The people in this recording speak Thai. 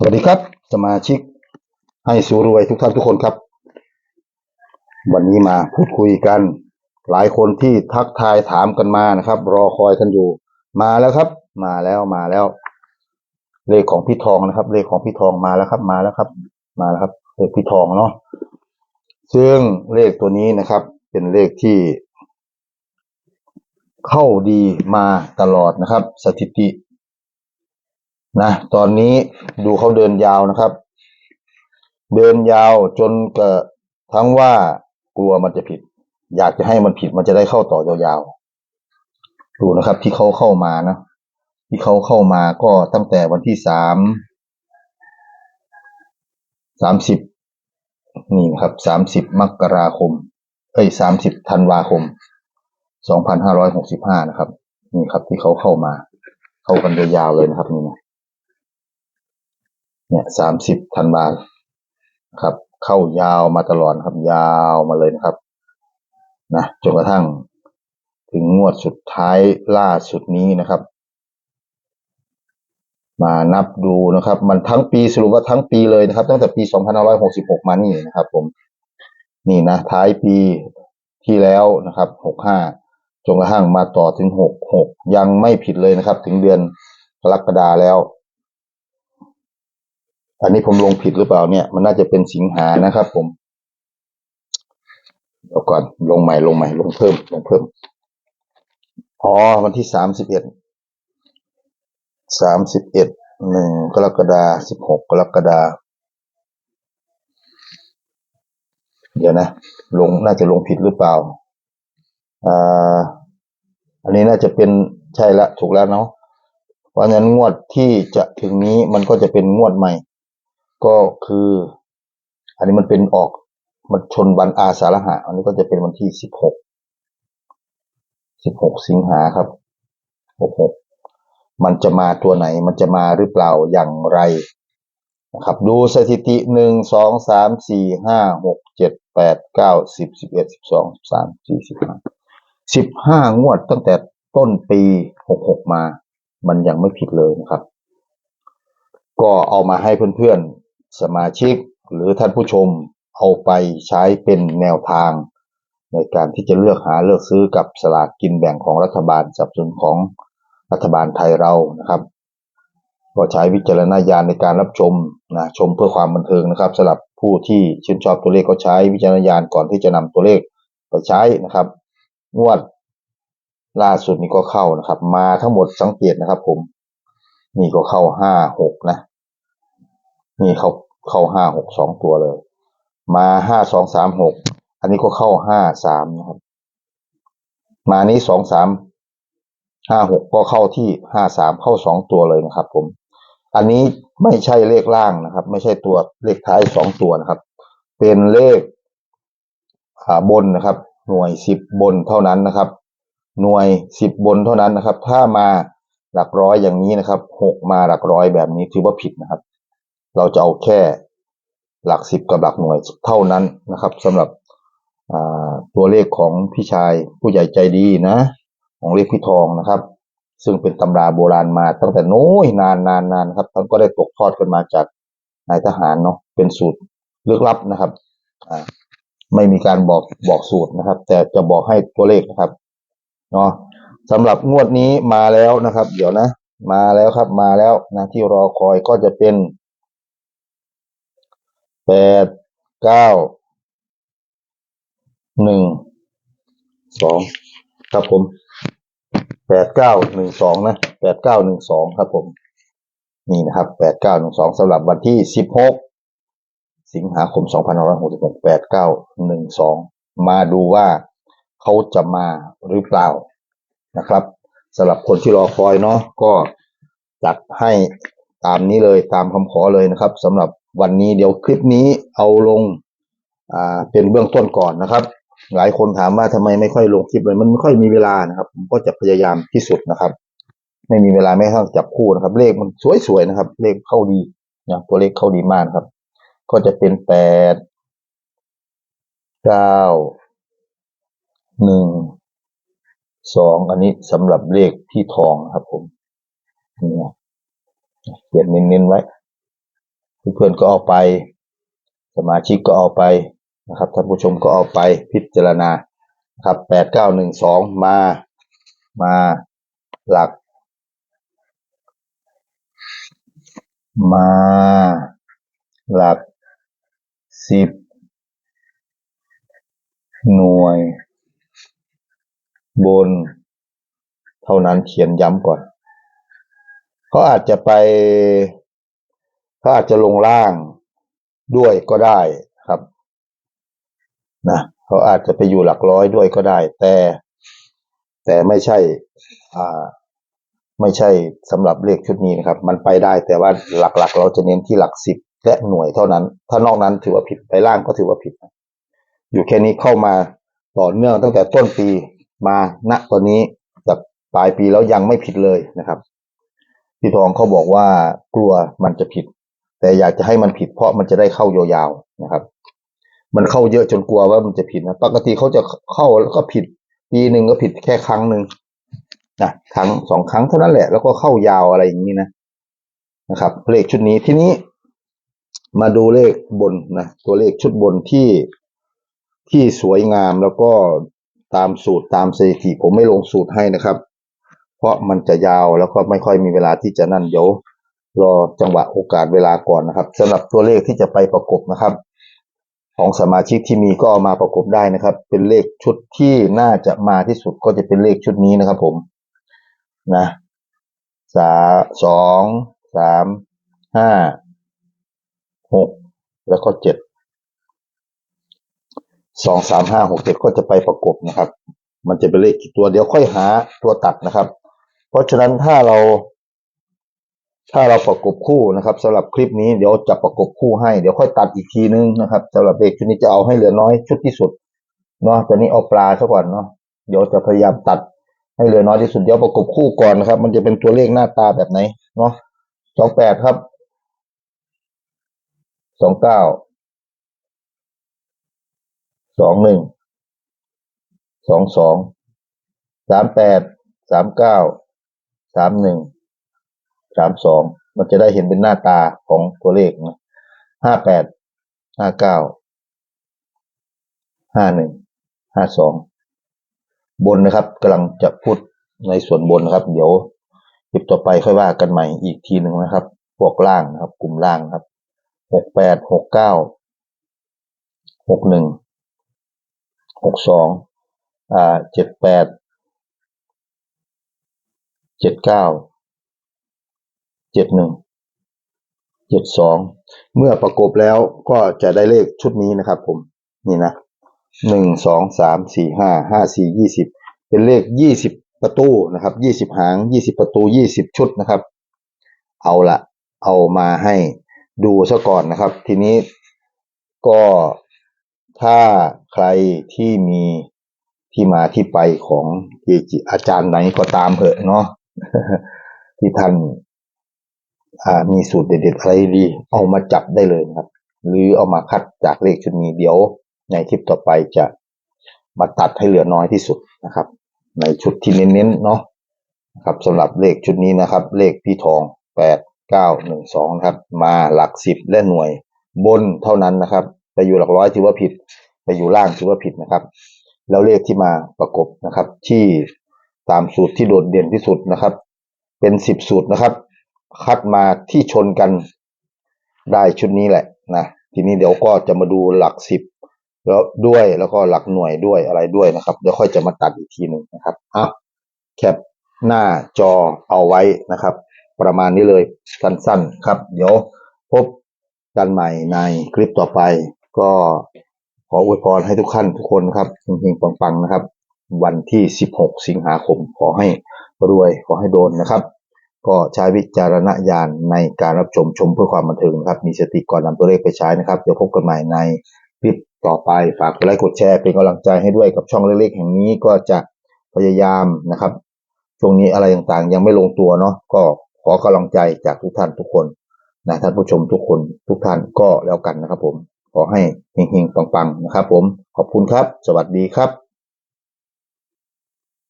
สวัสดีครับ สมาชิกให้สูรวยทุกท่านทุกคนครับ วันนี้มาพูดคุยกัน หลายคนที่ทักทายถามกันมานะครับ รอคอยกันอยู่ มาแล้วครับ มาแล้วมาแล้ว เลขของพี่ทองนะครับ เลขของพี่ทองมาแล้วครับ มาแล้วครับ มาแล้วครับ เลขพี่ทองเนาะซึ่งเลขตัวนี้นะครับ เป็นเลขที่ เข้าดีมาตลอดนะครับ สถิติ นะตอนนี้ดูเขาเดินยาวนะครับ เดินยาวจนเกิดทั้งว่ากลัวมันจะผิด อยากจะให้มันผิดมันจะได้เข้าต่อยาวๆดูนะครับ ที่เขาเข้ามานะที่เขาเข้ามาก็ตั้งแต่วันที่สามสามสิบนี่นะครับสามสิบมกราคมเอ้ยสามสิบธันวาคมสองพันห้าร้อยหกสิบห้านะครับ นี่ครับที่เขาเข้ามา เข้ากันยาวๆเลยนะครับนี่นะ เนี่ยสามสิบธันวาครับ เข้ายาวมาตลอดครับ ยาวมาเลยนะครับนะจนกระทั่งถึงงวดสุดท้ายล่าสุดนี้นะครับ มานับดูนะครับ มันทั้งปีสรุปว่าทั้งปีเลยนะครับ ตั้งแต่ปี 2566 มานี่นะครับ ผม นี่นะ ท้ายปีที่แล้วนะครับ 65 จนกระทั่งมาต่อถึง 66 ยังไม่ผิดเลยนะครับ ถึงเดือนกรกฎาแล้ว อันนี้ผมลงผิดหรือเปล่าเนี่ย มันน่าจะเป็นสิงหานะครับ ผมเดี๋ยวก่อนลงใหม่ลงใหม่ ลงเพิ่ม ลงเพิ่มอ๋อวันที่สามสิบเอ็ดสามสิบเอ็ดหนึ่งกรกฎาสิบหกกรกฎาเดี๋ยวนะ ลงน่าจะลงผิดหรือเปล่าอ่าอันนี้น่าจะเป็นใช่ละถูกแล้วเนาะเพราะฉะนั้นงวดที่จะถึงนี้มันก็จะเป็นงวดใหม่ ก็คือ อันนี้มันเป็นออกมันชนวันอาสาฬหะ อันนี้ก็จะเป็นวันที่สิบหกสิบหกสิงหาครับหกหกมันจะมาตัวไหน มันจะมาหรือเปล่าอย่างไรนะครับ ดูสถิติหนึ่งสองสามสี่ห้าหกเจ็ดแปดเก้าสิบสิบเอ็ดสิบสองสิบสามสี่สิบห้าสิบห้างวดตั้งแต่ต้นปีหกหกมา มันยังไม่ผิดเลยนะครับ ก็เอามาให้เพื่อนๆ สมาชิกหรือท่านผู้ชมเอาไปใช้เป็นแนวทาง ในการที่จะเลือกหาเลือกซื้อกับสลากกินแบ่งของรัฐบาลสับสนของรัฐบาลไทยเรานะครับ ก็ใช้วิจารณญาณในการรับชมนะชมเพื่อความบันเทิงนะครับสำหรับผู้ที่ชื่นชอบตัวเลขก็ใช้วิจารณญาณก่อนที่จะนำตัวเลขไปใช้นะครับงวดล่าสุดนี้ก็เข้านะครับ มาทั้งหมดสังเกตนะครับ ผมนี่ก็เข้าห้าหกนะ นี่เขาเข้าห้าหกสองตัวเลย มาห้าสองสามหกอันนี้ก็เข้าห้าสามนะครับ มานี้สองสามห้าหกก็เข้าที่ห้าสามเข้าสองตัวเลยนะครับ ผม อันนี้ไม่ใช่เลขล่างนะครับ ไม่ใช่ตัวเลขท้ายสองตัวนะครับ เป็นเลขาบนนะครับ หน่วยสิบบนเท่านั้นนะครับ หน่วยสิบบนเท่านั้นนะครับ ถ้ามาหลักร้อยอย่างนี้นะครับหกมาหลักร้อยแบบนี้ถือว่าผิดนะครับ เราจะเอาแค่หลักสิบกับหลักหน่วยเท่านั้นนะครับสำหรับตัวเลขของพี่ชายผู้ใหญ่ใจดีนะ ของเลขพี่ทองนะครับ ซึ่งเป็นตำราโบราณมาตั้งแต่โน้ยนานนานนานครับท่านก็ได้ตกทอดกันมาจากนายทหารเนาะเป็นสูตรลึกลับนะครับไม่มีการบอกบอกสูตรนะครับ แต่จะบอกให้ตัวเลขนะครับเนาะสำหรับงวดนี้มาแล้วนะครับ เดี๋ยวนะ มาแล้วครับมาแล้วนะที่รอคอยก็จะเป็น แปดเก้าหนึ่งสองครับผมแปดเก้าหนึ่งสองนะแปดเก้าหนึ่งสองครับผม นี่นะครับแปดเก้าหนึ่งสองสำหรับวันที่สิบหกสิงหาคมสองพันร้อยหกสิบหกแปดเก้าหนึ่งสองมาดูว่าเขาจะมาหรือเปล่านะครับสำหรับคนที่รอคอยเนาะก็จัดให้ตามนี้เลยตามคำขอเลยนะครับสำหรับ วันนี้เดี๋ยวคลิปนี้เอาลงอ่าเป็นเบื้องต้นก่อนนะครับ หลายคนถามว่าทำไมไม่ค่อยลงคลิปเลยมันไม่ค่อยมีเวลานะครับ ผมก็จะพยายามที่สุดนะครับ ไม่มีเวลาไม่ต้องจับคู่นะครับ เลขมันสวยๆนะครับ เลขเข้าดีนะตัวเลขเข้าดีมากครับ ก็จะเป็นแปดเก้าหนึ่งสองอันนี้สำหรับเลขที่ทองครับผมนี่นะเขียนเน้นๆไว้ เพื่อนๆก็เอาไป สมาชิกก็เอาไปนะครับท่านผู้ชมก็เอาไปพิจารณาครับแปดเก้าหนึ่งสองมามาหลัก มาหลักสิบหน่วย บน เท่านั้นเขียนย้ำก่อนเขาอาจจะไป เขาอาจจะลงล่างด้วยก็ได้ครับนะเขาอาจจะไปอยู่หลักร้อยด้วยก็ได้ แต่ แต่ไม่ใช่ อ่า ไม่ใช่สำหรับเลขชุดนี้นะครับ มันไปได้แต่ว่าหลักๆ เราจะเน้นที่หลักสิบและหน่วยเท่านั้น ถ้านอกนั้นถือว่าผิดไปล่างก็ถือว่าผิด อยู่แค่นี้เข้ามาต่อเนื่องตั้งแต่ต้นปีมาณตอนนี้จากปลายปีแล้วยังไม่ผิดเลยนะครับ พี่ทองเขาบอกว่ากลัวมันจะผิด แต่อยากจะให้มันผิดเพราะมันจะได้เข้ายาวๆนะครับ มันเข้าเยอะจนกลัวว่ามันจะผิดนะปกติเขาจะเข้าแล้วก็ผิดปีหนึ่งก็ผิดแค่ครั้งหนึ่งนะครั้งสองครั้งเท่านั้นแหละ แล้วก็เข้ายาวอะไรอย่างนี้นะนะครับ เลขชุดนี้ที่นี้ มาดูเลขบนนะตัวเลขชุดบนที่ที่สวยงามแล้วก็ตามสูตรตามสถิติผมไม่ลงสูตรให้นะครับ เพราะมันจะยาวแล้วก็ไม่ค่อยมีเวลาที่จะนั่นเดี๋ยว รอจังหวะโอกาสเวลาก่อนนะครับสำหรับตัวเลขที่จะไปประกบนะครับ ของสมาชิกที่มีก็มาประกบได้นะครับ เป็นเลขชุดที่น่าจะมาที่สุดก็จะเป็นเลขชุดนี้นะครับ ผมนะสาสองสามห้าหกแล้วก็เจ็ดสองสามห้าหกเจ็ดก็จะไปประกบนะครับ มันจะเป็นเลขกี่ตัวเดี๋ยวค่อยหาตัวตัดนะครับ เพราะฉะนั้นถ้าเรา ถ้าเราประกบคู่นะครับสำหรับคลิปนี้เดี๋ยวจะประกบคู่ให้เดี๋ยวค่อยตัดอีกทีนึงนะครับสำหรับเลขชุดนี้จะเอาให้เหลือน้อยชุดที่สุดเนาะตอนนี้เอาปลาซะก่อนเนาะเดี๋ยวจะพยายามตัดให้เหลือน้อยที่สุดเดี๋ยวประกบคู่ก่อนนะครับ มันจะเป็นตัวเลขหน้าตาแบบไหนเนาะสองแปดครับสองเก้าสองหนึ่งสองสองสามแปดสามเก้าสามหนึ่ง สามสองมันจะได้เห็นเป็นหน้าตาของตัวเลขนะห้าแปดห้าเก้าห้าหนึ่งห้าสองบนนะครับกำลังจะพูดในส่วนบนนะครับ เดี๋ยวคลิปต่อไปค่อยว่ากันใหม่อีกทีหนึ่งนะครับพวกล่างนะครับ กลุ่มล่างครับหกแปดหกเก้าหกหนึ่งหกสองอ่าเจ็ดแปดเจ็ดเก้า เจ็ดหนึ่งเจ็ดสองเมื่อประกบแล้วก็จะได้เลขชุดนี้นะครับผมนี่นะหนึ่งสองสามสี่ห้าห้าสี่ยี่สิบเป็นเลขยี่สิบประตูนะครับยี่สิบหางยี่สิบประตูยี่สิบชุดนะครับ เอาละเอามาให้ดูซะก่อนนะครับ ทีนี้ก็ถ้าใครที่มีที่มาที่ไปของเกจิอาจารย์ไหนก็ตามเถอะเนาะที่ท่าน มีสูตรเด็ดๆอะไรดี เอามาจับได้เลยนะครับ หรือเอามาคัดจากเลขชุดนี้เดี๋ยว ในคลิปต่อไปจะมาตัดให้เหลือน้อยที่สุดนะครับ ในชุดที่เน้นๆเนาะนะครับสำหรับเลขชุดนี้นะครับ เลขพี่ทองแปดเก้าหนึ่งสองครับ มาหลักสิบและหน่วยบนเท่านั้นนะครับ ไปอยู่หลักร้อยถือว่าผิด ไปอยู่ล่างถือว่าผิดนะครับ แล้วเลขที่มาประกบนะครับ ที่ตามสูตรที่โดดเด่นที่สุดนะครับ เป็นสิบสูตรนะครับ คัดมาที่ชนกันได้ชุดนี้แหละนะทีนี้เดี๋ยวก็จะมาดูหลักสิบแล้วด้วยแล้วก็หลักหน่วยด้วยอะไรด้วยนะครับ เดี๋ยวค่อยจะมาตัดอีกทีหนึ่งนะครับอะแคปหน้าจอเอาไว้นะครับ ประมาณนี้เลยสั้นๆครับ เดี๋ยวพบกันใหม่ในคลิปต่อไป ก็ขออวยพรให้ทุกท่านทุกคนครับเฮงๆปังๆนะครับ วันที่ 16 สิงหาคม ขอให้รวยขอให้โดนนะครับ ก็ใช้วิจารณญาณในการรับชมชมเพื่อความบันเทิงนะครับ มีสติก่อนนำตัวเลขไปใช้นะครับ เดี๋ยวพบกันใหม่ในคลิปต่อไป ฝากกดไลค์กดแชร์เป็นกำลังใจให้ด้วยกับช่องเล็กๆแห่งนี้ก็จะพยายามนะครับ ช่วงนี้อะไรต่างๆ ยังไม่ลงตัวเนาะ ก็ขอกำลังใจจากทุกท่านทุกคนนะท่านผู้ชมทุกคนทุกท่านก็แล้วกันนะครับผม ขอให้เฮงๆปังๆนะครับผม ขอบคุณครับ สวัสดีครับ